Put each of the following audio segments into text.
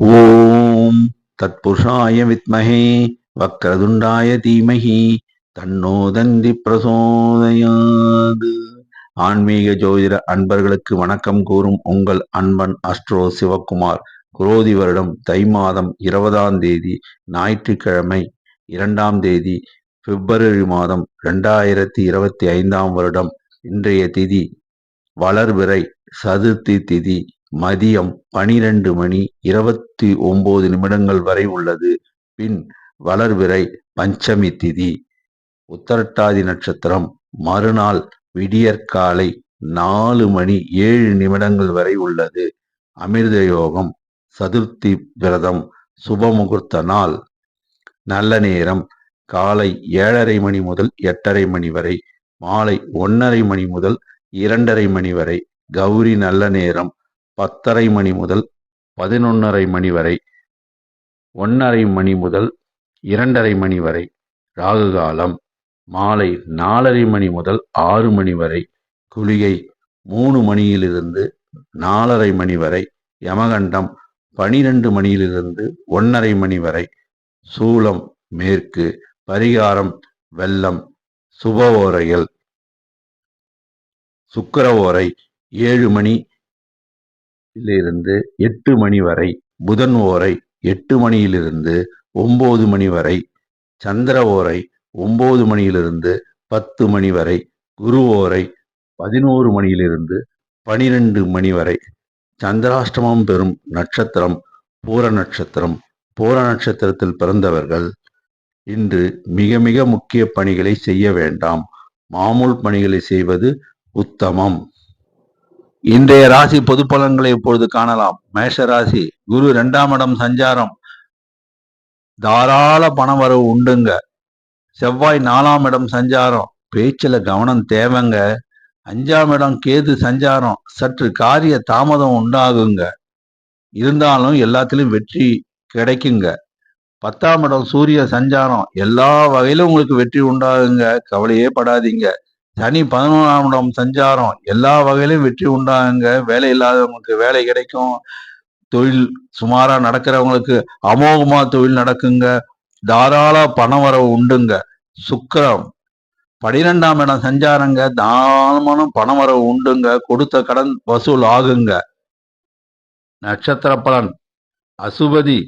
ஓம் தத்புருஷாய வித்மஹே வக்ரதுண்டாய தீமகி தன்னோ தந்தி பிரசோதயாது. ஆன்மீக ஜோதிட அன்பர்களுக்கு வணக்கம் கூறும் உங்கள் அன்பன் அஸ்ட்ரோ சிவக்குமார் குரோதி வருடம் தை மாதம் இருபதாம் தேதி ஞாயிற்றுக்கிழமை இரண்டாம் தேதி பிப்ரவரி மாதம் ரெண்டாயிரத்தி இருபத்தி ஐந்தாம் வருடம். இன்றைய திதி வளர்விரை சதுர்த்தி திதி. மதியம் பனிரெண்டு மணி இருபத்தி ஒன்பது நிமிடங்கள் வரை உள்ளது. பின் வளர்விரை பஞ்சமி திதி. உத்தரட்டாதி நட்சத்திரம். மறுநாள் விடியற்காலை நாலு மணி ஏழு நிமிடங்கள் வரை உள்ளது. அமிர்த யோகம் சதுர்த்தி விரதம். சுபமுகூர்த்த நாள். நல்ல நேரம். காலை ஏழரை மணி முதல் எட்டரை மணி வரை. மாலை ஒன்னரை மணி முதல் இரண்டரை மணி வரை. கௌரி நல்ல நேரம். பத்தரை மணி முதல் பதினொன்னரை மணி வரை ஒன்றரை மணி முதல் இரண்டரை மணி வரை ராகு காலம் மாலை நாலரை மணி முதல் ஆறு மணி வரை குளிகை மூணு மணியிலிருந்து நாலரை மணி வரை யமகண்டம் பனிரெண்டு மணியிலிருந்து ஒன்றரை மணி வரை சூலம் மேற்கு பரிகாரம் வெள்ளம் சுப ஓரைகள் சுக்கர ஓரை ஏழு மணி இருந்து எட்டு மணி வரை புதன் ஓரை எட்டு மணியிலிருந்து ஒன்பது மணி வரை சந்திர ஓரை ஒன்பது மணியிலிருந்து பத்து மணி வரை குரு ஓரை பதினோரு மணியிலிருந்து பனிரெண்டு மணி வரை. சந்திராஷ்டமம் பெறும் நட்சத்திரம் பூர நட்சத்திரம். பூர நட்சத்திரத்தில் பிறந்தவர்கள் இன்று மிக மிக முக்கிய பணிகளை செய்ய வேண்டாம். மாமூல் பணிகளை செய்வது உத்தமம். இன்றைய ராசி பொது பலன்களை இப்பொழுது காணலாம். மேஷ ராசி குரு இரண்டாம் இடம் சஞ்சாரம். தாராள பணவரவு உண்டுங்க. செவ்வாய் நாலாம் இடம் சஞ்சாரம். பேச்சில் கவனம் தேவைங்க. அஞ்சாம் இடம் கேது சஞ்சாரம். சற்று காரிய தாமதம் உண்டாகுங்க. இருந்தாலும் எல்லாத்திலும் வெற்றி கிடைக்குங்க. பத்தாம் இடம் சூரிய சஞ்சாரம். எல்லா வகையிலும் உங்களுக்கு வெற்றி உண்டாகுங்க. கவலையே படாதீங்க. சனி பதினொன்றாம் இடம் சஞ்சாரம். எல்லா வகையிலும் வெற்றி உண்டாகுங்க. வேலை இல்லாதவங்களுக்கு வேலை கிடைக்கும். தொழில் சுமாரா நடக்கிறவங்களுக்கு அமோகமா தொழில் நடக்குங்க. தாராள பண வரவு உண்டுங்க. சுக்கரம் பனிரெண்டாம் இடம் சஞ்சாரங்க. தாராளமான பண வரவு உண்டுங்க. கொடுத்த கடன் வசூல் ஆகுங்க. நட்சத்திர பலன் அசுபதி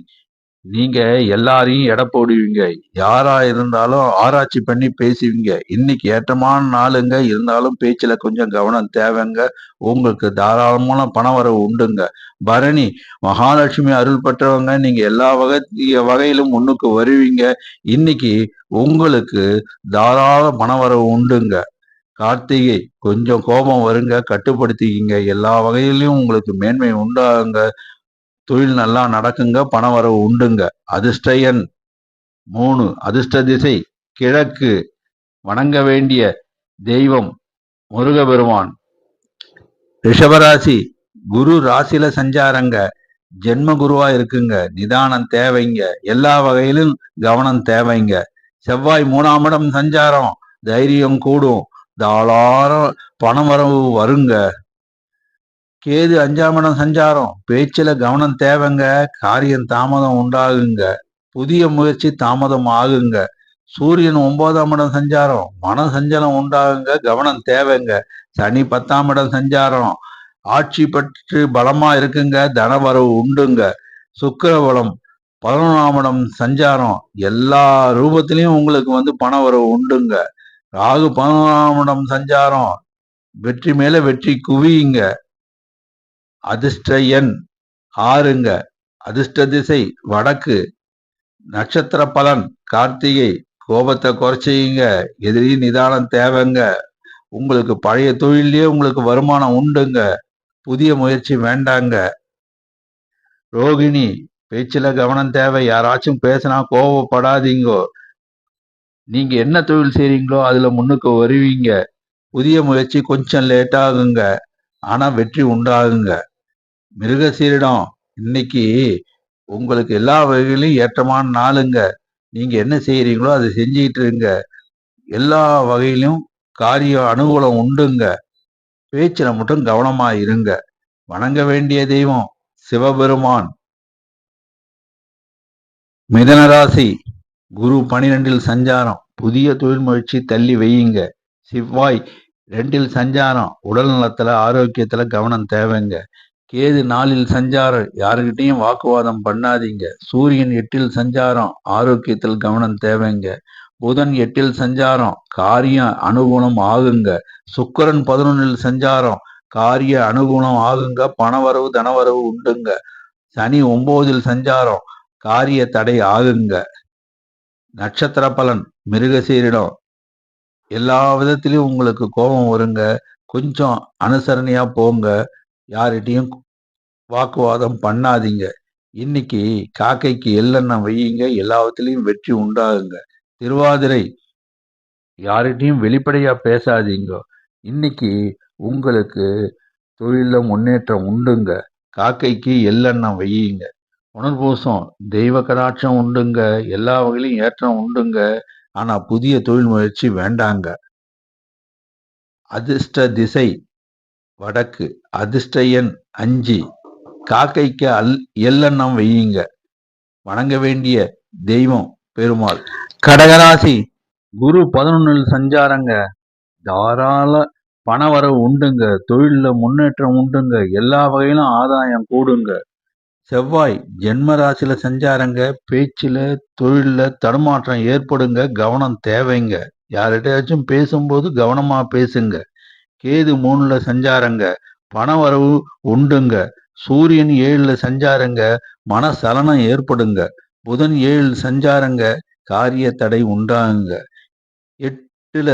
நீங்க எல்லாரையும் எடை போடுவீங்க. யாரா இருந்தாலும் ஆராய்ச்சி பண்ணி பேசுவீங்க. இன்னைக்கு ஏற்றமான நாளுங்க. இருந்தாலும் பேச்சுல கொஞ்சம் கவனம் தேவைங்க. உங்களுக்கு தாராளமான பண வரவு உண்டுங்க. பரணி மகாலட்சுமி அருள் பெற்றவங்க நீங்க எல்லா வகை வகையிலும் முன்னுக்கு வருவீங்க. இன்னைக்கு உங்களுக்கு தாராள பண வரவு உண்டுங்க. கார்த்திகை கொஞ்சம் கோபம் வருங்க. கட்டுப்படுத்திக்கிங்க. எல்லா வகையிலையும் உங்களுக்கு மேன்மை உண்டாகுங்க. தொழில் நல்லா நடக்குங்க பண வரவு உண்டுங்க. அதிர்ஷ்டயன் மூணு அதிர்ஷ்ட திசை கிழக்கு வணங்க வேண்டிய தெய்வம் முருகபெருமான். ரிஷபராசி குரு ராசியில சஞ்சாரங்க. ஜென்ம குருவா இருக்குங்க. நிதானம் தேவைங்க. எல்லா வகையிலும் கவனம் தேவைங்க. செவ்வாய் மூணாம் இடம் சஞ்சாரம். தைரியம் கூடும். தாளாரம் பணம் வரவு வருங்க. கேது அஞ்சாம் இடம் சஞ்சாரம். பேச்சில கவனம் தேவைங்க காரியம் தாமதம் உண்டாகுங்க. புதிய முயற்சி தாமதம் ஆகுங்க. சூரியன் ஒன்பதாம் இடம் சஞ்சாரம். மன சஞ்சலம் உண்டாகுங்க கவனம் தேவைங்க. சனி பத்தாம் இடம் சஞ்சாரம். ஆட்சி பற்று பலமா இருக்குங்க தனவரவு உண்டுங்க. சுக்கர பலம் பதினொன்றாம் இடம் சஞ்சாரம். எல்லா ரூபத்திலையும் உங்களுக்கு வந்து பண வரவு உண்டுங்க. ராகு பதினொன்றாம் இடம் சஞ்சாரம். வெற்றி மேல வெற்றி குவியுங்க. அதிர்ஷ்ட எண் ஆறுங்க. அதிர்ஷ்ட திசை வடக்கு. நட்சத்திர பலன் கார்த்திகை. கோபத்தை குறைச்சிங்க. எதிரி நிதானம் தேவைங்க. உங்களுக்கு பழைய தொழிலே உங்களுக்கு வருமானம் உண்டுங்க. புதிய முயற்சி வேண்டாங்க. ரோகிணி பேச்சில கவனம் தேவை. யாராச்சும் பேசினா கோபப்படாதீங்கோ நீங்க என்ன தொழில் செய்றீங்களோ அதுல முன்னுக்கு வருவீங்க. புதிய முயற்சி கொஞ்சம் லேட் ஆகுங்க ஆனா வெற்றி உண்டாகுங்க. மிருகசீரிடம் இன்னைக்கு உங்களுக்கு எல்லா வகையிலும் ஏற்றமான நாளுங்க. நீங்க என்ன செய்யறீங்களோ அதை செஞ்சுக்கிட்டு இருங்க. எல்லா வகையிலும் காரிய அனுகூலம் உண்டுங்க. பேச்சுல மட்டும் கவனமா இருங்க. வணங்க வேண்டிய தெய்வம் சிவபெருமான். மிதனராசி குரு பனிரெண்டில் சஞ்சாரம். புதிய தொழில் முயற்சி தள்ளி வையுங்க. செவ்வாய் ரெண்டில் சஞ்சாரம். உடல் நலத்துல ஆரோக்கியத்துல கவனம் தேவைங்க. கேது நாளில் சஞ்சாரம் யாருக்கிட்டையும் வாக்குவாதம் பண்ணாதீங்க. சூரியன் எட்டில் சஞ்சாரம். ஆரோக்கியத்தில் கவனம் தேவைங்க. புதன் எட்டில் சஞ்சாரம். காரியம் அனுகுணம் ஆகுங்க. சுக்கரன் பதினொன்னில் சஞ்சாரம். காரிய அனுகுணம் ஆகுங்க. பணவரவு தனவரவு உண்டுங்க. சனி ஒன்பதில் சஞ்சாரம். காரிய தடை ஆகுங்க. நட்சத்திர பலன் மிருகசீரிடம் எல்லா விதத்திலையும் உங்களுக்கு கோபம் வருங்க. கொஞ்சம் அனுசரணையா போங்க. யார்கிட்டையும் வாக்குவாதம் பண்ணாதீங்க. இன்னைக்கு காக்கைக்கு எள்ளெண்ணம் வையுங்க எல்லாத்துலேயும் வெற்றி உண்டாகுங்க. திருவாதிரை யார்கிட்டையும் வெளிப்படையா பேசாதீங்க. இன்னைக்கு உங்களுக்கு தொழிலில் முன்னேற்றம் உண்டுங்க. காக்கைக்கு எள்ளெண்ணம் வையுங்க. புனர்பூசம் தெய்வ கடாட்சம் உண்டுங்க. எல்லா வகையிலும் ஏற்றம் உண்டுங்க. ஆனால் புதிய தொழில் முயற்சி வேண்டாங்க. அதிர்ஷ்ட திசை வடக்கு அதிர்ஷ்ட எண் அஞ்சு காக்கைக்கு அல் எள்ளெண்ணம் வையுங்க. வணங்க வேண்டிய தெய்வம் பெருமாள். கடகராசி குரு பதினொன்னில் சஞ்சாரங்க. தாராள பணவரவு உண்டுங்க. தொழிலில் முன்னேற்றம் உண்டுங்க. எல்லா வகையிலும் ஆதாயம் கூடுங்க. செவ்வாய் ஜென்ம ராசியில சஞ்சாரங்க. பேச்சில் தொழிலில் தடுமாற்றம் ஏற்படுங்க. கவனம் தேவைங்க. யார்கிட்டயாச்சும் பேசும்போது கவனமா பேசுங்க. கேது மூணுல சஞ்சாரங்க பணவரவு உண்டுங்க. சூரியன் ஏழுல சஞ்சாரங்க மனசலனம் ஏற்படுங்க. புதன் ஏழு சஞ்சாரங்க காரிய தடை உண்டாகுங்க. எட்டுல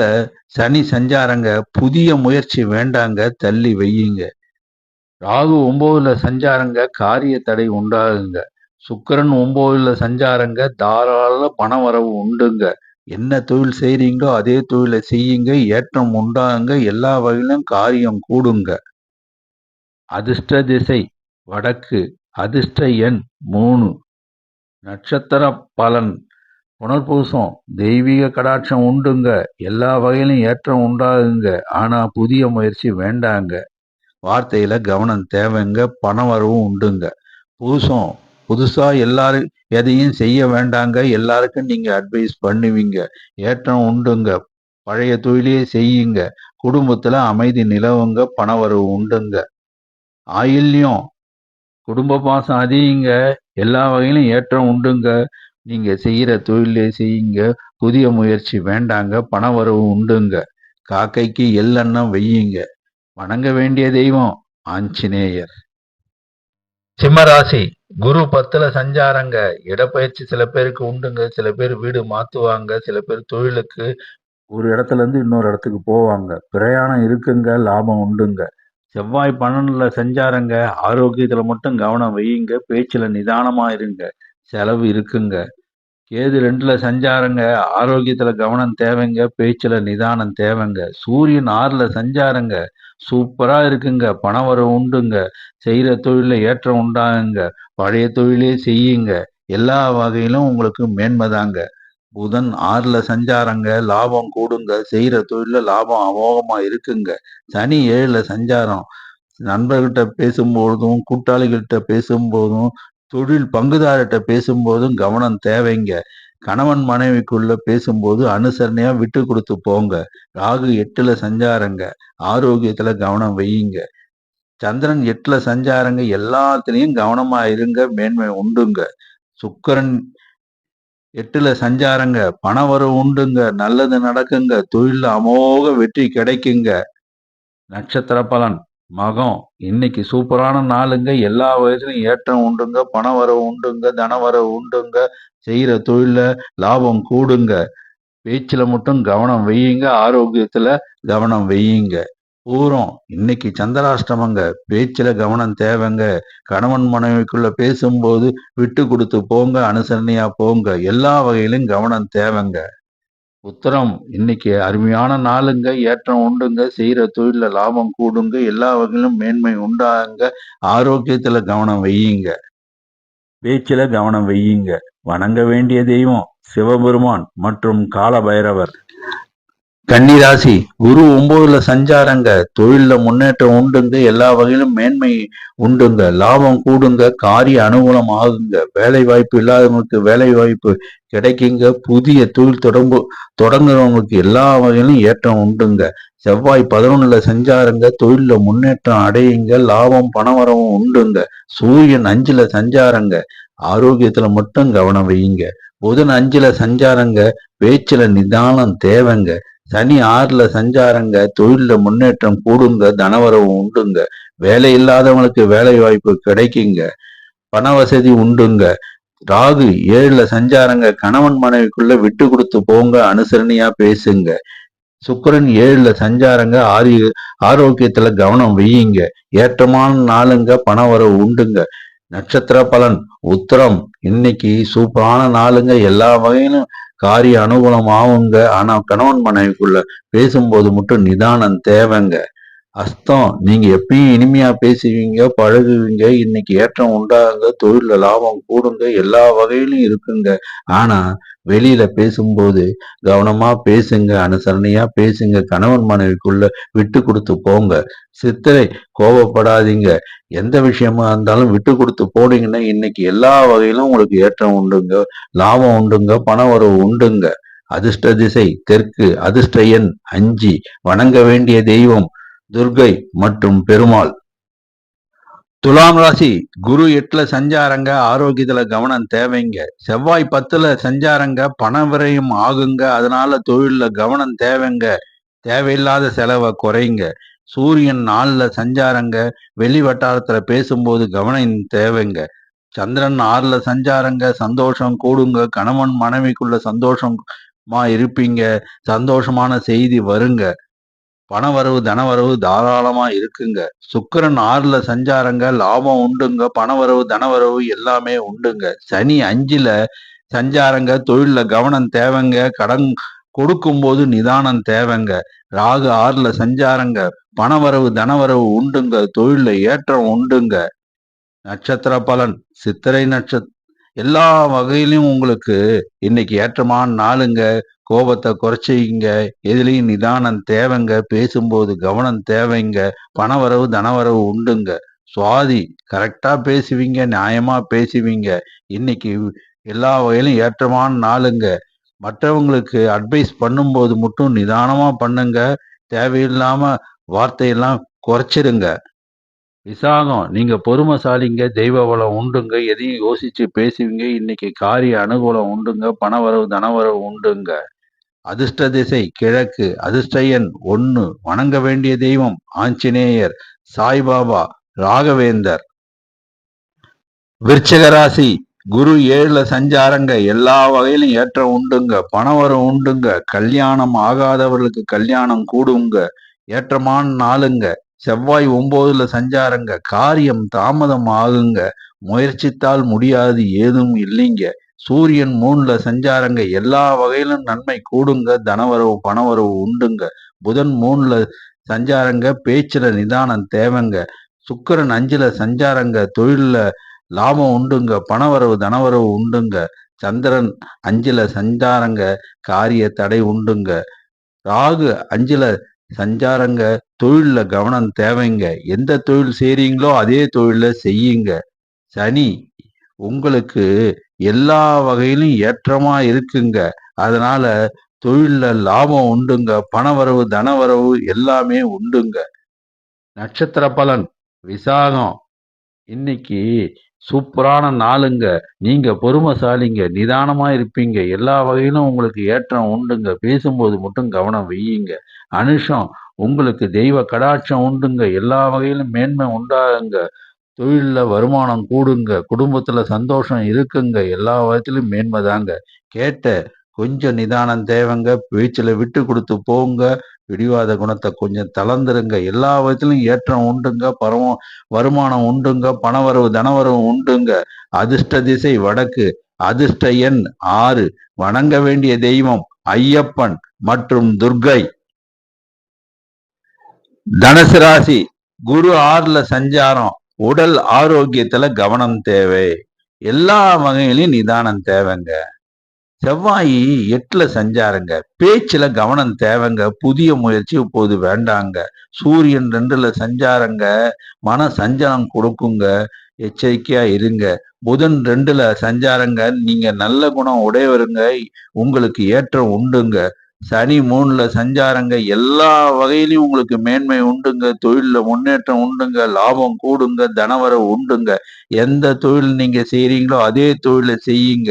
சனி சஞ்சாரங்க புதிய முயற்சி வேண்டாங்க தள்ளி வையுங்க. ராகு ஒன்பதுல சஞ்சாரங்க காரிய தடை உண்டாகுங்க. சுக்கிரன் ஒன்பதுல சஞ்சாரங்க தாராள பணவரவு உண்டுங்க. என்ன தொழில் செய்கிறீங்களோ அதே தொழிலை செய்யுங்க ஏற்றம் உண்டாகுங்க எல்லா வகையிலும் காரியம் கூடுங்க. அதிர்ஷ்ட திசை வடக்கு அதிர்ஷ்ட எண் மூணு. நட்சத்திர பலன் புனர்பூசம் தெய்வீக கடாட்சம் உண்டுங்க எல்லா வகையிலும் ஏற்றம் உண்டாகுங்க ஆனா புதிய முயற்சி வேண்டாங்க. வார்த்தையில கவனம் தேவைங்க பண வரவும் உண்டுங்க. பூசம் புதுசா எல்லாரும் எதையும் செய்ய வேண்டாங்க. எல்லாருக்கும் நீங்க அட்வைஸ் பண்ணுவீங்க. ஏற்றம் உண்டுங்க. பழைய தொழிலே செய்யுங்க. குடும்பத்துல அமைதி நிலவுங்க. பணவரவு உண்டுங்க. ஆயில்யம். குடும்ப பாசம் அதிகங்க. எல்லா வகையிலும் ஏற்றம் உண்டுங்க. நீங்க செய்யற தொழிலே செய்யுங்க. புதிய முயற்சி வேண்டாங்க. பணவரவு உண்டுங்க. காக்கைக்கு எல்லெண்ணம் வெய்யுங்க. வணங்க வேண்டிய தெய்வம் ஆஞ்சநேயர். சிம்மராசி குரு பத்துல சஞ்சாரங்க. இடப்பயிற்சி சில பேருக்கு உண்டுங்க சில பேர் வீடு மாத்துவாங்க சில பேர் தொழிலுக்கு ஒரு இடத்துல இருந்து இன்னொரு இடத்துக்கு போவாங்க. பிரயாணம் இருக்குங்க லாபம் உண்டுங்க. செவ்வாய் பன்னெண்டுல செஞ்சாரங்க. ஆரோக்கியத்துல மட்டும் கவனம் வையுங்க. பேச்சுல நிதானமா இருங்க. செலவு இருக்குங்க. கேது ரெண்டுல சஞ்சாரங்க. ஆரோக்கியத்துல கவனம் தேவைங்க. பேச்சுல நிதானம் தேவைங்க. சூரியன் ஆறுல சஞ்சாரங்க. சூப்பரா இருக்குங்க. பணம் வர உண்டுங்க. செய்யற தொழில ஏற்றம் உண்டாகுங்க. பழைய தொழிலே செய்யுங்க. எல்லா வகையிலும் உங்களுக்கு மேன்மைதாங்க புதன் ஆறுல சஞ்சாரங்க. லாபம் கூடுங்க. செய்யற தொழில லாபம் அமோகமா இருக்குங்க. சனி ஏழுல சஞ்சாரம். நண்பர்கிட்ட பேசும்போதும் கூட்டாளிகள்கிட்ட பேசும்போதும் தொழில் பங்குதாரர்கிட்ட பேசும்போதும் கவனம் தேவைங்க. கணவன் மனைவிக்குள்ள பேசும்போது அனுசரணையா விட்டு கொடுத்து போங்க. ராகு எட்டுல சஞ்சாரங்க. ஆரோக்கியத்துல கவனம் வையுங்க. சந்திரன் எட்டுல சஞ்சாரங்க. எல்லாத்துலயும் கவனமா இருங்க. மேன்மை உண்டுங்க. சுக்கரன் எட்டுல சஞ்சாரங்க. பண வரவு உண்டுங்க. நல்லது நடக்குங்க. தொழில அமோக வெற்றி கிடைக்குங்க. நட்சத்திர பலன். மகம். இன்னைக்கு சூப்பரான நாளுங்க. எல்லா வயசுலையும் ஏற்றம் உண்டுங்க. பண வரவு உண்டுங்க. தன வரவு உண்டுங்க. செய்கிற தொழில லாபம் கூடுங்க. பேச்சில் மட்டும் கவனம் வையுங்க. ஆரோக்கியத்துல கவனம் வையுங்க. பூரம். இன்னைக்கு சந்திராஷ்டமங்க. பேச்சில் கவனம் தேவைங்க. கணவன் மனைவிக்குள்ள பேசும்போது விட்டு கொடுத்து போங்க. அனுசரணையா போங்க. எல்லா வகையிலும் கவனம் தேவைங்க. உத்தரம். இன்னைக்கு அருமையான நாளுங்க ஏற்றம் உண்டுங்க செய்யற தொழில லாபம் கூடுங்க எல்லா வகையிலும் மேன்மை உண்டாங்க. ஆரோக்கியத்துல கவனம் வையுங்க. பேச்சுல கவனம் வையுங்க. வணங்க வேண்டிய தெய்வம் சிவபெருமான் மற்றும் கால பைரவர் கன்னிராசி குரு ஒன்பதுல சஞ்சாரங்க. தொழில்ல முன்னேற்றம் உண்டுங்க. எல்லா வகையிலும் மேன்மை உண்டுங்க. லாபம் கூடுங்க. காரிய அனுகூலம் ஆகுங்க. வேலை வாய்ப்பு இல்லாதவங்களுக்கு வேலை வாய்ப்பு கிடைக்குங்க. புதிய தொழில் தொடங்கு தொடங்குறவங்களுக்கு எல்லா வகையிலும் ஏற்றம் உண்டுங்க. செவ்வாய் பதினொன்னுல சஞ்சாரங்க. தொழில முன்னேற்றம் அடையுங்க. லாபம் பணவரவும் உண்டுங்க. சூரியன் அஞ்சுல சஞ்சாரங்க. ஆரோக்கியத்துல மட்டும் கவனம் வையுங்க. புதன் அஞ்சுல சஞ்சாரங்க. பேச்சுல நிதானம் தேவைங்க. சனி ஆறுல சஞ்சாரங்க தொழில முன்னேற்றம் கூடுங்க தனவரவு உண்டுங்க. வேலை இல்லாதவங்களுக்கு வேலை வாய்ப்பு கிடைக்குங்க. பண வசதி உண்டுங்க. ராகு ஏழுல சஞ்சாரங்க கணவன் மனைவிக்குள்ள விட்டு கொடுத்து போங்க அனுசரணையா பேசுங்க. சுக்கரன் ஏழுல சஞ்சாரங்க ஆரி ஆரோக்கியத்துல கவனம் வையுங்க. ஏற்றமான நாளுங்க பண வரவு உண்டுங்க. நட்சத்திர பலன் உத்தரம் இன்னைக்கு சூப்பரான நாளுங்க. எல்லா வகையிலும் காரிய அனுகூலம் ஆகுங்க ஆனா கணவன் மனைவிக்குள்ள பேசும்போது மட்டும் நிதானம் தேவைங்க. அஸ்தம். நீங்க எப்பயும் இனிமையா பேசுவீங்க பழகுவீங்க இன்னைக்கு ஏற்றம் உண்டாகுங்க தொழில லாபம் கூடுங்க எல்லா வகையிலும் இருக்குங்க. ஆனா வெளியில பேசும்போது கவனமா பேசுங்க அனுசரணையா பேசுங்க கணவன் மனைவிக்குள்ள விட்டு கொடுத்து போங்க. சித்திரை கோபப்படாதீங்க. எந்த விஷயமா இருந்தாலும் விட்டு கொடுத்து போனீங்கன்னா இன்னைக்கு எல்லா வகையிலும் உங்களுக்கு ஏற்றம் உண்டுங்க லாபம் உண்டுங்க பண வரவு உண்டுங்க. அதிர்ஷ்ட திசை தெற்கு அதிர்ஷ்ட எண் அஞ்சு. வணங்க வேண்டிய தெய்வம் துர்கை மற்றும் பெருமாள். துலாம் ராசி குரு எட்டுல சஞ்சாரங்க ஆரோக்கியத்துல கவனம் தேவைங்க. செவ்வாய் பத்துல சஞ்சாரங்க பண விரையும் ஆகுங்க. அதனால தொழில்ல கவனம் தேவைங்க. தேவையில்லாத செலவை குறைங்க. சூரியன் நாலுல சஞ்சாரங்க வெளி வட்டாரத்துல பேசும்போது கவனம் தேவைங்க. சந்திரன் ஆறுல சஞ்சாரங்க சந்தோஷம் கூடுங்க. கணவன் மனைவிக்குள்ள சந்தோஷமா இருப்பீங்க. சந்தோஷமான செய்தி வருங்க. பணவரவு தனவரவு தாராளமா இருக்குங்க. சுக்கரன் ஆறுல சஞ்சாரங்க லாபம் உண்டுங்க. பணவரவு தனவரவு எல்லாமே உண்டுங்க. சனி அஞ்சுல சஞ்சாரங்க தொழில கவனம் தேவைங்க. கடன் கொடுக்கும் போது நிதானம் தேவைங்க. ராகு ஆறுல சஞ்சாரங்க பணவரவு தனவரவு உண்டுங்க. தொழில ஏற்றம் உண்டுங்க. நட்சத்திர பலன் சித்திரை நட்சத்திர எல்லா வகையிலும் உங்களுக்கு இன்னைக்கு ஏற்றமான நாளுங்க. கோபத்தை குறைச்சிங்க. எதுலேயும் நிதானம் தேவைங்க. பேசும்போது கவனம் தேவைங்க. பணவரவு தனவரவு உண்டுங்க. சுவாதி கரெக்டா பேசுவீங்க. நியாயமா பேசுவீங்க. இன்னைக்கு எல்லா வகையிலும் ஏற்றமான நாளுங்க. மற்றவங்களுக்கு அட்வைஸ் பண்ணும்போது மட்டும் நிதானமா பண்ணுங்க. தேவையில்லாம வார்த்தையெல்லாம் குறைச்சிருங்க. விசாகம் நீங்க பொறுமைசாலிங்க. தெய்வ வளம் உண்டுங்க. எதையும் யோசிச்சு பேசுவீங்க. இன்னைக்கு காரிய அனுகூலம் உண்டுங்க. பணவரவு தனவரவு உண்டுங்க. அதிர்ஷ்ட திசை கிழக்கு அதிர்ஷ்டயன் ஒன்று ஒன்னு வணங்க வேண்டிய தெய்வம் ஆஞ்சநேயர் சாய்பாபா ராகவேந்தர். விருச்சகராசி குரு ஏழுல சஞ்சாரங்க எல்லா வகையிலும் ஏற்றம் உண்டுங்க பணவரம் உண்டுங்க கல்யாணம் ஆகாதவர்களுக்கு கல்யாணம் கூடுங்க ஏற்றமான நாளுங்க செவ்வாய் ஒன்பதுல சஞ்சாரங்க காரியம் தாமதம் ஆகுங்க முயற்சித்தால் முடியாது ஏதும் இல்லைங்க. சூரியன் மூணுல சஞ்சாரங்க எல்லா வகையிலும் நன்மை கூடுங்க தனவரவு பணவரவு உண்டுங்க. புதன் மூணுல சஞ்சாரங்க பேச்சுல நிதானம் தேவைங்க. சுக்கரன் அஞ்சுல சஞ்சாரங்க தொழில லாபம் உண்டுங்க பணவரவு தனவரவு உண்டுங்க. சந்திரன் அஞ்சுல சஞ்சாரங்க காரிய தடை உண்டுங்க. ராகு அஞ்சுல சஞ்சாரங்க தொழில்ல கவனம் தேவைங்க. எந்த தொழில் செய்றீங்களோ அதே தொழில செய்யுங்க. சனி உங்களுக்கு எல்லா வகையிலும் ஏற்றமா இருக்குங்க. அதனால தொழில்ல லாபம் உண்டுங்க. பணவரவு தனவரவு எல்லாமே உண்டுங்க. நட்சத்திர பலன் விசாகம். இன்னைக்கு சூப்பரான நாளுங்க. நீங்க பொறுமைசாலிங்க நிதானமா இருப்பீங்க. எல்லா வகையிலும் உங்களுக்கு ஏற்றம் உண்டுங்க. பேசும்போது மட்டும் கவனம் வையுங்க. அனுஷம் உங்களுக்கு தெய்வ கடாட்சம் உண்டுங்க. எல்லா வகையிலும் மேன்மை உண்டாகுங்க. தொழில்ல வருமானம் கூடுங்க குடும்பத்துல சந்தோஷம் இருக்குங்க எல்லா விதத்திலும் மேன்மைதாங்க கேட்ட கொஞ்சம் நிதானம் தேவைங்க பேச்சுல விட்டு கொடுத்து போங்க பிடிவாத குணத்தை கொஞ்சம் தளர்ந்துருங்க. எல்லா விதத்திலும் ஏற்றம் உண்டுங்க பரம வருமானம் உண்டுங்க பணவரவு தனவரவு உண்டுங்க. அதிர்ஷ்ட திசை வடக்கு அதிர்ஷ்ட எண் ஆறு. வணங்க வேண்டிய தெய்வம் ஐயப்பன் மற்றும் துர்கை. தனுசு ராசி குரு ஆறுல சஞ்சாரம். உடல் ஆரோக்கியத்துல கவனம் தேவை. எல்லா வகையிலையும் நிதானம் தேவைங்க. செவ்வாய் எட்டுல சஞ்சாருங்க. பேச்சுல கவனம் தேவைங்க. புதிய முயற்சி இப்போது வேண்டாங்க. சூரியன் ரெண்டுல சஞ்சாரங்க. மன சஞ்சலம் கொடுக்குங்க. எச்சரிக்கையா இருங்க. புதன் ரெண்டுல சஞ்சாரங்க. நீங்க நல்ல குணம் உடையவருங்க. உங்களுக்கு ஏற்றம் உண்டுங்க. சனி மூணுல சஞ்சாரங்க எல்லா வகையிலையும் உங்களுக்கு மேன்மை உண்டுங்க தொழில்ல முன்னேற்றம் உண்டுங்க லாபம் கூடுங்க தனவரவு உண்டுங்க. எந்த தொழில் நீங்க செய்யறீங்களோ அதே தொழிலை செய்யுங்க.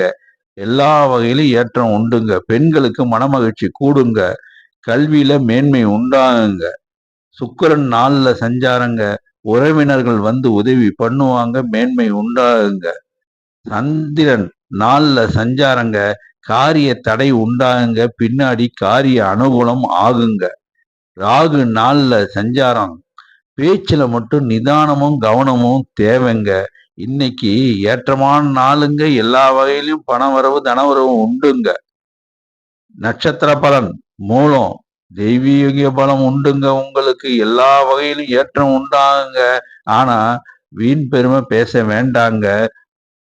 எல்லா வகையிலும் ஏற்றம் உண்டுங்க. பெண்களுக்கு மனமகிழ்ச்சி கூடுங்க. கல்வியில மேன்மை உண்டாகுங்க. சுக்கிரன் நாள்ல சஞ்சாரங்க. உறவினர்கள் வந்து உதவி பண்ணுவாங்க மேன்மை உண்டாகுங்க. சந்திரன் நாள்ல சஞ்சாரங்க. காரிய தடை உண்டாகுங்க. பின்னாடி காரிய அனுகூலம் ஆகுங்க. ராகு நாள்ல சஞ்சாரம். பேச்சுல மட்டும் நிதானமும் கவனமும் தேவைங்க. இன்னைக்கு ஏற்றமான நாளுங்க. எல்லா வகையிலும் பண வரவு தனவரவு உண்டுங்க. நட்சத்திர பலன் மூலம் தெய்வீக பலம் உண்டுங்க. உங்களுக்கு எல்லா வகையிலும் ஏற்றம் உண்டாகுங்க. ஆனா வீண் பெருமை பேச வேண்டாங்க.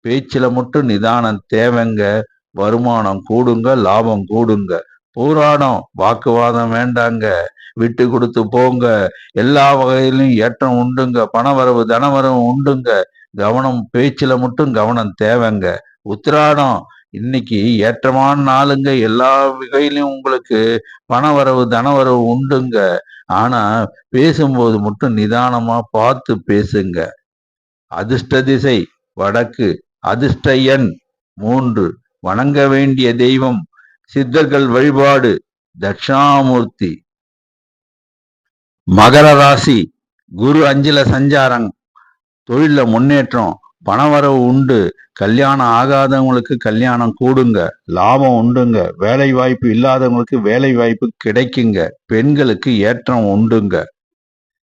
பேச்சுல மட்டும் நிதானம் தேவைங்க. வருமானம் கூடுங்க லாபம் கூடுங்க. போராடம் வாக்குவாதம் வேண்டாங்க. விட்டு கொடுத்து போங்க. எல்லா வகையிலும் ஏற்றம் உண்டுங்க. பணவரவு தனவரவு உண்டுங்க. கவனம் பேச்சில் மட்டும் கவனம் தேவைங்க. உத்திராடம் இன்னைக்கு ஏற்றமான நாளுங்க. எல்லா வகையிலும் உங்களுக்கு பணவரவு தனவரவு உண்டுங்க. ஆனா பேசும்போது மட்டும் நிதானமா பார்த்து பேசுங்க. அதிர்ஷ்ட திசை வடக்கு. அதிர்ஷ்ட எண் மூன்று. வணங்க வேண்டிய தெய்வம் சித்தர்கள் வழிபாடு தட்சிணாமூர்த்தி. மகர ராசி குரு அஞ்சில சஞ்சாரம். தொழில முன்னேற்றம் பணவரவு உண்டு. கல்யாணம் ஆகாதவங்களுக்கு கல்யாணம் கூடுங்க. லாபம் உண்டுங்க. வேலை வாய்ப்பு இல்லாதவங்களுக்கு வேலை வாய்ப்பு கிடைக்குங்க. பெண்களுக்கு ஏற்றம் உண்டுங்க.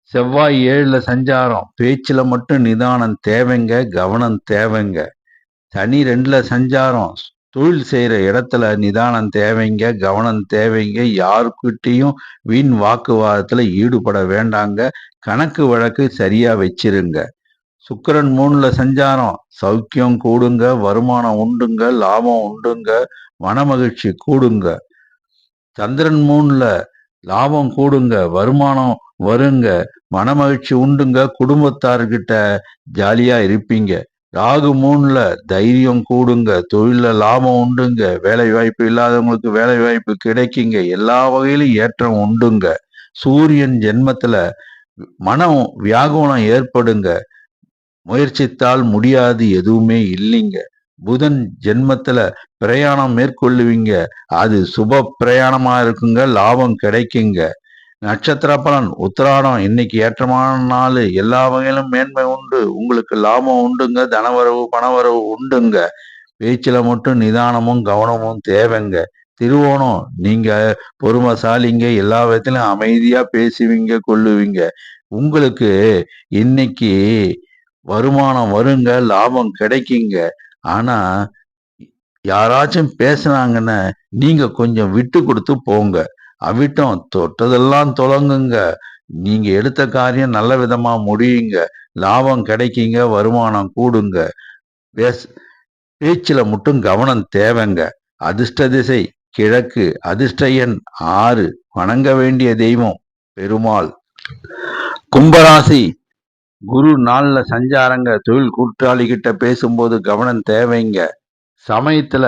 செவ்வாய் ஏழுல சஞ்சாரம். பேச்சுல மட்டும் நிதானம் தேவைங்க கவனம் தேவைங்க. சனி ரெண்டுல சஞ்சாரம். தொழில் செய்கிற இடத்துல நிதானம் தேவைங்க கவனம் தேவைங்க. யாருக்கிட்டையும் வீண் வாக்குவாதத்தில் ஈடுபட வேண்டாங்க. கணக்கு வழக்கு சரியாக வச்சிருங்க. சுக்கிரன் மூணில் சஞ்சாரம். சௌக்கியம் கூடுங்க வருமானம் உண்டுங்க லாபம் உண்டுங்க மனமகிழ்ச்சி கூடுங்க. சந்திரன் மூணில் லாபம் கூடுங்க வருமானம் வருங்க மனமகிழ்ச்சி உண்டுங்க. குடும்பத்தார்கிட்ட ஜாலியாக இருப்பீங்க. ராகு மூணுல தைரியம் கூடுங்க தொழில லாபம் உண்டுங்க வேலை வாய்ப்பு இல்லாதவங்களுக்கு வேலை வாய்ப்பு கிடைக்குங்க எல்லா வகையிலும் ஏற்றம் உண்டுங்க. சூரியன் ஜென்மத்துல மனம் வியாகுலம் ஏற்படுங்க. முயற்சித்தால் முடியாது எதுவுமே இல்லைங்க. புதன் ஜென்மத்துல பிரயாணம் மேற்கொள்ளுவீங்க. அது சுப பிரயாணமா இருக்குங்க லாபம் கிடைக்குங்க. நட்சத்திர பலன் உத்திராடம் இன்னைக்கு ஏற்றமான நாள். எல்லா வகையிலும் மேன்மை உண்டு. உங்களுக்கு லாபம் உண்டுங்க தனவரவு பணவரவு உண்டுங்க. பேச்சில் மட்டும் நிதானமும் கவனமும் தேவைங்க. திருவோணம் நீங்க பொறுமைசாலிங்க எல்லா விதத்திலும் அமைதியா பேசுவீங்க கொள்ளுவீங்க. உங்களுக்கு இன்னைக்கு வருமானம் வருங்க லாபம் கிடைக்குங்க. ஆனா யாராச்சும் பேசுனாங்கன்னா நீங்க கொஞ்சம் விட்டு கொடுத்து போங்க. அவிட்டம். தொட்டதெல்லாம் தொடங்குங்க நீங்க எடுத்த காரியம் நல்ல விதமா முடியுங்க. லாபம் கிடைக்குங்க வருமானம் கூடுங்க. பேச பேச்சுல மட்டும் கவனம் தேவைங்க. அதிர்ஷ்ட திசை கிழக்கு அதிர்ஷ்ட எண் ஆறு. வணங்க வேண்டிய தெய்வம் பெருமாள். கும்பராசி குரு நாள்ல சஞ்சாரங்க. தொழில் கூட்டாளி கிட்ட பேசும்போது கவனம் தேவைங்க. சமயத்துல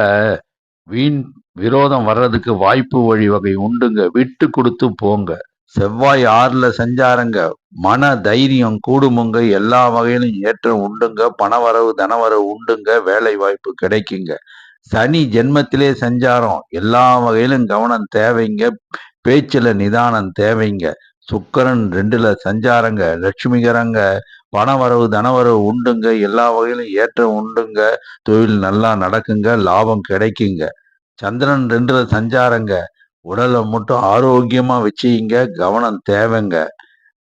வீண் விரோதம் வர்றதுக்கு வாய்ப்பு வழிவகை உண்டுங்க. விட்டு கொடுத்து போங்க. செவ்வாய் ஆறுல சஞ்சாரங்க. மன தைரியம் கூடுமுங்க. எல்லா வகையிலும் ஏற்றம் உண்டுங்க. பணவரவு தனவரவு உண்டுங்க. வேலை வாய்ப்பு கிடைக்குங்க. சனி ஜென்மத்திலே சஞ்சாரம். எல்லா வகையிலும் கவனம் தேவைங்க. பேச்சில் நிதானம் தேவைங்க. சுக்கரன் ரெண்டுல சஞ்சாரங்க. லட்சுமிகரங்க. பணவரவு தனவரவு உண்டுங்க. எல்லா வகையிலும் ஏற்றம் உண்டுங்க. தொழில் நல்லா நடக்குங்க. லாபம் கிடைக்குங்க. சந்திரன் ரெண்டுல சஞ்சாரங்க. உடலை மட்டும் ஆரோக்கியமா வச்சுங்க. கவனம் தேவைங்க.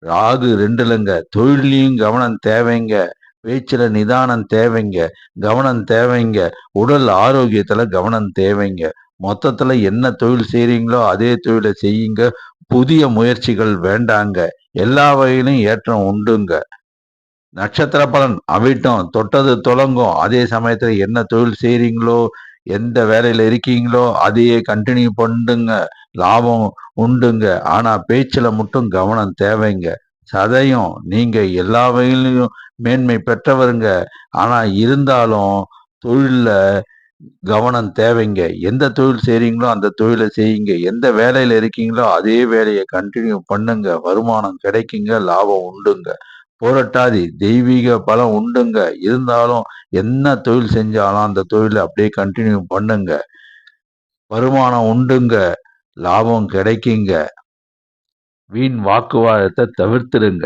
ராகு ரெண்டுலங்க. தொழிலையும் கவனம் தேவைங்க. பேச்சில் நிதானம் தேவைங்க. கவனம் தேவைங்க. உடல் ஆரோக்கியத்துல கவனம் தேவைங்க. மொத்தத்துல என்ன தொழில் செய்றீங்களோ அதே தொழிலை செய்யுங்க. புதிய முயற்சிகள் வேண்டாங்க. எல்லா வகையிலும் ஏற்றம் உண்டுங்க. நட்சத்திர பலன் அவிட்டம். தொட்டது தொடங்கும் அதே சமயத்துல என்ன தொழில் செய்றீங்களோ எந்த வேலையில இருக்கீங்களோ அதையே கண்டினியூ பண்ணுங்க. லாபம் உண்டுங்க. ஆனா பேச்சுல மட்டும் கவனம் தேவைங்க. சதையும் நீங்க எல்லா வகையிலையும் மேன்மை பெற்றவருங்க. ஆனா இருந்தாலும் தொழில்ல கவனம் தேவைங்க. எந்த தொழில் செய்றீங்களோ அந்த தொழிலை செய்யுங்க. எந்த வேலையில இருக்கீங்களோ அதே வேலையை கண்டினியூ பண்ணுங்க. வருமானம் கிடைக்குங்க. லாபம் உண்டுங்க. போராட்டாதி தெய்வீக பலம் உண்டுங்க. இருந்தாலும் என்ன தொழில் செஞ்சாலும் அந்த தொழிலை அப்படியே கண்டினியூ பண்ணுங்க. வருமானம் உண்டுங்க. லாபம் கிடைக்குங்க. வீண் வாக்குவாதத்தை தவிர்த்துடுங்க.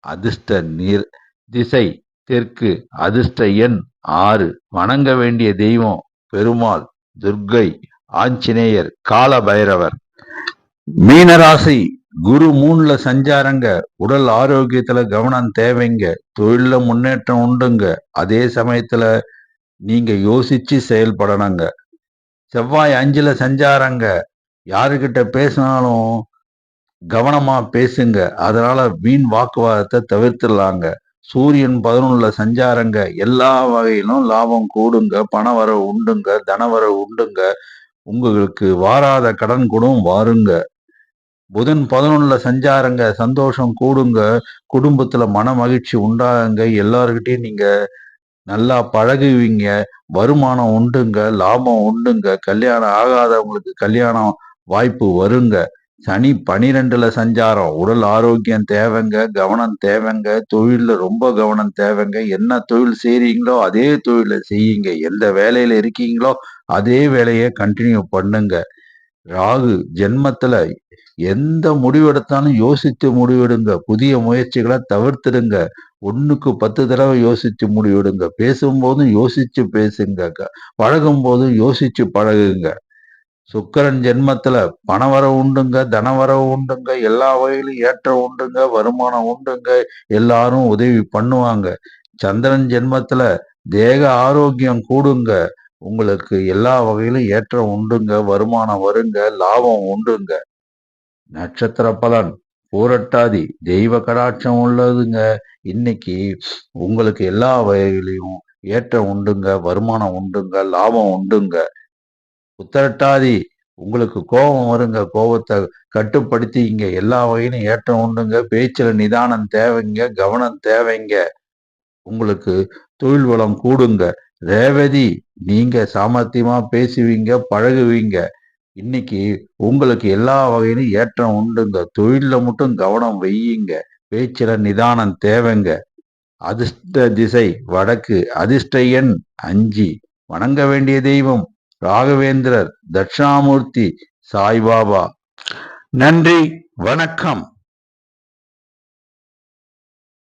அதிர்ஷ்ட நீர் திசை தெற்கு அதிர்ஷ்ட எண் ஆறு. வணங்க வேண்டிய தெய்வம் பெருமாள் துர்க்கை ஆஞ்சநேயர் கால பைரவர் மீனராசி குரு மூணுல சஞ்சாரங்க. உடல் ஆரோக்கியத்துல கவனம் தேவைங்க. தொழில முன்னேற்றம் உண்டுங்க. அதே சமயத்துல நீங்க யோசிச்சு செயல்படணுங்க. செவ்வாய் அஞ்சுல சஞ்சாரங்க. யாருக்கிட்ட பேசினாலும் கவனமா பேசுங்க. அதனால வீண் வாக்குவாதத்தை தவிர்த்துடலாங்க. சூரியன் பதினொன்னுல சஞ்சாரங்க. எல்லா வகையிலும் லாபம் கூடுங்க. பணவரவு உண்டுங்க. தனவரவு உண்டுங்க. உங்களுக்கு வாராத கடன் கூடும் வாருங்க. புதன் பதினொன்னுல சஞ்சாரங்க சந்தோஷம் கூடுங்க. குடும்பத்துல மன மகிழ்ச்சி உண்டாகுங்க. எல்லாருக்கிட்டையும் நீங்க நல்லா பழகுவீங்க. வருமானம் உண்டுங்க லாபம் உண்டுங்க. கல்யாணம் ஆகாதவங்களுக்கு கல்யாணம் வாய்ப்பு வருங்க. சனி பனிரெண்டுல சஞ்சாரம். உடல் ஆரோக்கியம் தேவைங்க கவனம் தேவைங்க. தொழில்ல ரொம்ப கவனம் தேவைங்க. என்ன தொழில் செய்றீங்களோ அதே தொழிலை செய்யுங்க. எந்த வேலையில இருக்கீங்களோ அதே வேலையை கண்டினியூ பண்ணுங்க. ராகு ஜென்மத்துல எந்த முடிவெடுத்தாலும் யோசித்து முடிவெடுங்க. புதிய முயற்சிகளை தவிர்த்துடுங்க. ஒன்றுக்கு பத்து தடவை யோசித்து முடிவெடுங்க. பேசும்போதும் யோசித்து பேசுங்க. பழகும் போதும் யோசித்து பழகுங்க. சுக்கரன் ஜென்மத்துல பணவரவு உண்டுங்க தனவரவு உண்டுங்க எல்லா வகையிலும் ஏற்றம் உண்டுங்க வருமானம் உண்டுங்க எல்லாரும் உதவி பண்ணுவாங்க. சந்திரன் ஜென்மத்துல தேக ஆரோக்கியம் கூடுங்க. உங்களுக்கு எல்லா வகையிலும் ஏற்றம் உண்டுங்க வருமானம் வருங்க லாபம் உண்டுங்க. நட்சத்திர பலன் பூரட்டாதி தெய்வ கடாட்சம் உள்ளதுங்க. இன்னைக்கு உங்களுக்கு எல்லா வகையிலையும் ஏற்றம் உண்டுங்க வருமானம் உண்டுங்க லாபம் உண்டுங்க. உத்தரட்டாதி உங்களுக்கு கோபம் வருங்க கோபத்தை கட்டுப்படுத்தி இங்க எல்லா வகையிலும் ஏற்றம் உண்டுங்க. பேச்சில் நிதானம் தேவைங்க கவனம் தேவைங்க. உங்களுக்கு தொழில் வளம் கூடுங்க. ரேவதி நீங்க சாமர்த்தியமா பேசுவீங்க பழகுவீங்க. இன்னைக்கு உங்களுக்கு எல்லா வகையிலும் ஏற்றம் உண்டுங்க. தொழில மட்டும் கவனம் வையுங்க. பேச்சுல நிதானம் தேவைங்க. அதிர்ஷ்ட திசை வடக்கு அதிர்ஷ்ட எண் அஞ்சு. வணங்க வேண்டிய தெய்வம் ராகவேந்திரர் தட்சிணாமூர்த்தி சாய்பாபா. நன்றி வணக்கம்.